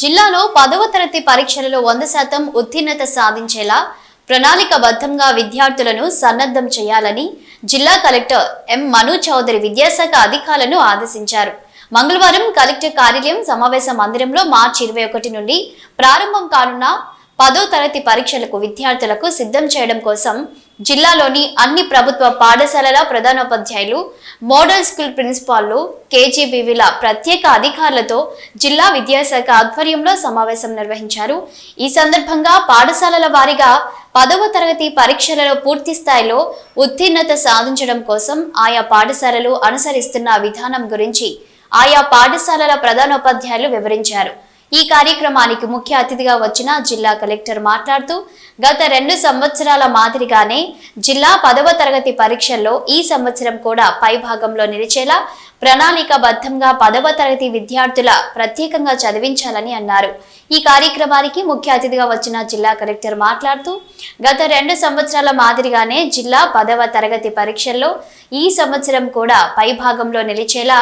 జిల్లాలో పదవ తరగతి పరీక్షలలో వంద శాతం ఉత్తీర్ణత సాధించేలా ప్రణాళికబద్ధంగా విద్యార్థులను సన్నద్ధం చేయాలని జిల్లా కలెక్టర్ ఎం మను చౌదరి విద్యాశాఖ అధికారులను ఆదేశించారు. మంగళవారం కలెక్టర్ కార్యాలయం సమావేశ మందిరంలో మార్చి ఇరవై ఒకటి నుండి ప్రారంభం కానున్న పదో తరగతి పరీక్షలకు విద్యార్థులకు సిద్ధం చేయడం కోసం జిల్లాలోని అన్ని ప్రభుత్వ పాఠశాలల ప్రధానోపాధ్యాయులు మోడల్ స్కూల్ ప్రిన్సిపాల్లు కేజీబీవీల ప్రత్యేక అధికారులతో జిల్లా విద్యాశాఖ ఆధ్వర్యంలో సమావేశం నిర్వహించారు. ఈ సందర్భంగా పాఠశాలల వారీగా పదవ తరగతి పరీక్షలలో పూర్తి స్థాయిలో ఉత్తీర్ణత సాధించడం కోసం ఆయా పాఠశాలలు అనుసరిస్తున్న విధానం గురించి ఆయా పాఠశాలల ప్రధానోపాధ్యాయులు వివరించారు. ఈ కార్యక్రమానికి ముఖ్య అతిథిగా వచ్చిన జిల్లా కలెక్టర్ మాట్లాడుతూ గత రెండు సంవత్సరాల మాదిరిగానే జిల్లా పదవ తరగతి పరీక్షల్లో ఈ సంవత్సరం కూడా పై భాగంలో నిలిచేలా ప్రణాళికబద్ధంగా పదవ తరగతి విద్యార్థుల ప్రత్యేకంగా చదివించాలని అన్నారు. ఈ కార్యక్రమానికి ముఖ్య అతిథిగా వచ్చిన జిల్లా కలెక్టర్ మాట్లాడుతూ గత రెండు సంవత్సరాల మాదిరిగానే జిల్లా పదవ తరగతి పరీక్షల్లో ఈ సంవత్సరం కూడా పై భాగంలో నిలిచేలా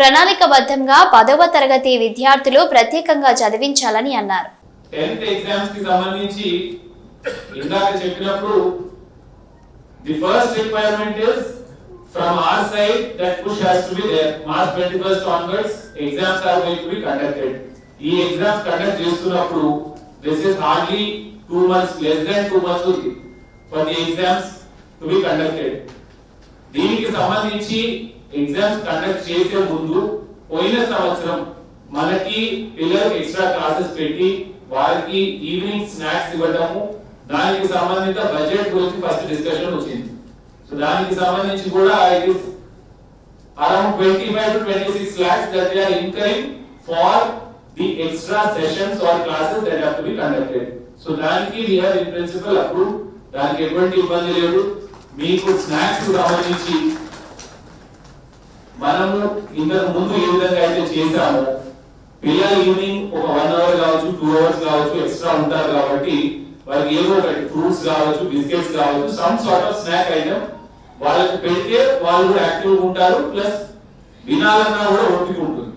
ప్రణాళికబద్ధంగా పదవ తరగతి విద్యార్థులు ప్రత్యేకంగా చదివించాలని అన్నారు. టెన్త్ ఎగ్జామ్స్కి సంబంధించి ఇందాక చెప్పినప్పుడు the first requirement is from our side, that push has to be there March twenty first onwards exams going to be conducted. ఈ ఎగ్జామ్స్ కండక్ట్ చేస్తున్నప్పుడు this is hardly two months less than two months ఉంది for the exams to be conducted దీనికి సంబంధించి exams conduct చేసే ముందు పోయిన సంవత్సరం మనకి పిల్లలకు ఎక్స్ట్రా క్లాసెస్ పెట్టి వారికి ఈవినింగ్ స్నాక్స్ ఇవ్వడము దానికి సంబంధిత బడ్జెట్ గురించి ఫస్ట్ డిస్కషన్ వచ్చింది. సో దానికి సంబంధించి కూడా it is around twenty five to twenty six lakhs that they are incurring for the extra sessions or classes that have to be conducted so దానికి we have in principle approve దానికి ఎటువంటి ఇబ్బంది లేదు. మీకు snacks సంబంధించి మనము ఇంతకు ముందు ఏ విధంగా అయితే చేశామో పిల్లలు ఈవినింగ్ ఒక వన్ అవర్ కావచ్చు టూ అవర్స్ కావచ్చు ఎక్స్ట్రా ఉంటారు కాబట్టి వారికి ఏదో ఒకటి ఫ్రూట్స్ కావచ్చు బిస్కెట్స్ కావచ్చు some sort of snack item వాళ్ళకి పెడితే వాళ్ళు కూడా యాక్టివ్ ఉంటారు ప్లస్ వినాలన్నా కూడా ఓపిక ఉంటుంది.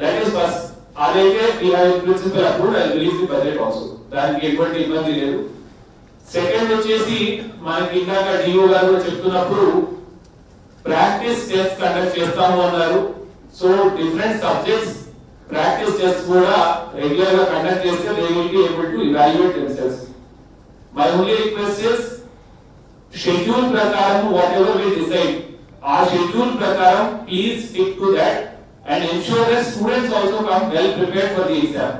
దట్ ఈస్ ఫస్ట్ అదైతే ఈ principle approve I release the budget also దానికి ఎటువంటి ఇబ్బంది లేదు. సెకండ్ వచ్చేసి మనకి ఇందాక డిఓ గారు కూడా చెప్తున్నప్పుడు ప్రాక్టీస్ టెస్ట్ కండక్ట్ చేస్తాము అన్నారు. So different subjects practice test కూడా రెగ్యులర్గా కండక్ట్ చేస్తే they will be able to evaluate themselves my only request is schedule ప్రకారం వాట్ ఎవర్ వి డిసైడ్ ఆ షెడ్యూల్ ప్రకారం please stick to that and ensure that students also come well prepared for the exam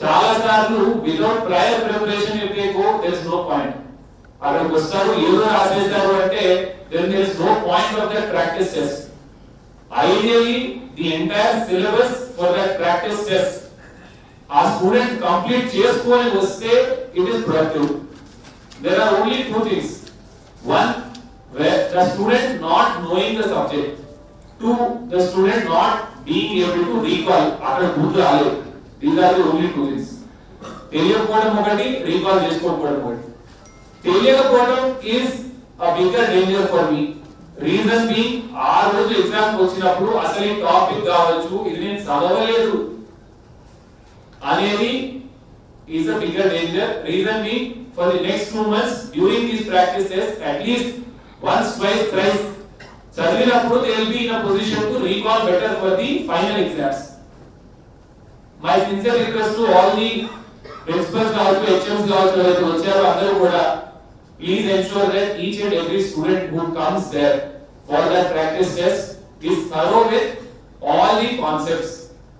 చాలా సార్లు without prior preparation if they go there is no point అక్కడికి వస్తారు ఏదో రాసేస్తారు అంటే then there is no point of that practice test ideally the entire syllabus for that practice test ఆ student complete చేసుకొని వస్తే it is productive there are only two things one where the student not knowing the subject two the student not being able to recall అక్కడ గుర్తు రాలేదు these are the only two things తెలియకపోవడం ఒకటి recall చేసుకోకపోవడం ఒకటి తెలియకపోవడం is a bigger danger for me రీజన్ని ఆ రోజు exam వచ్చినప్పుడు అసలు టాపిక్ కావచ్చు ఇది నేను చదవలేదు అనేది is bigger danger రీజన్ని for the next two months during these practices at least once twice thrice చదివినప్పుడు they will be in a position to recall better for the final exams my sincere request to all the principals కావచ్చు HMs కావచ్చు వచ్చారు అందరూ కూడా please ensure that each and every student who comes there for that practice test is thorough with all the concepts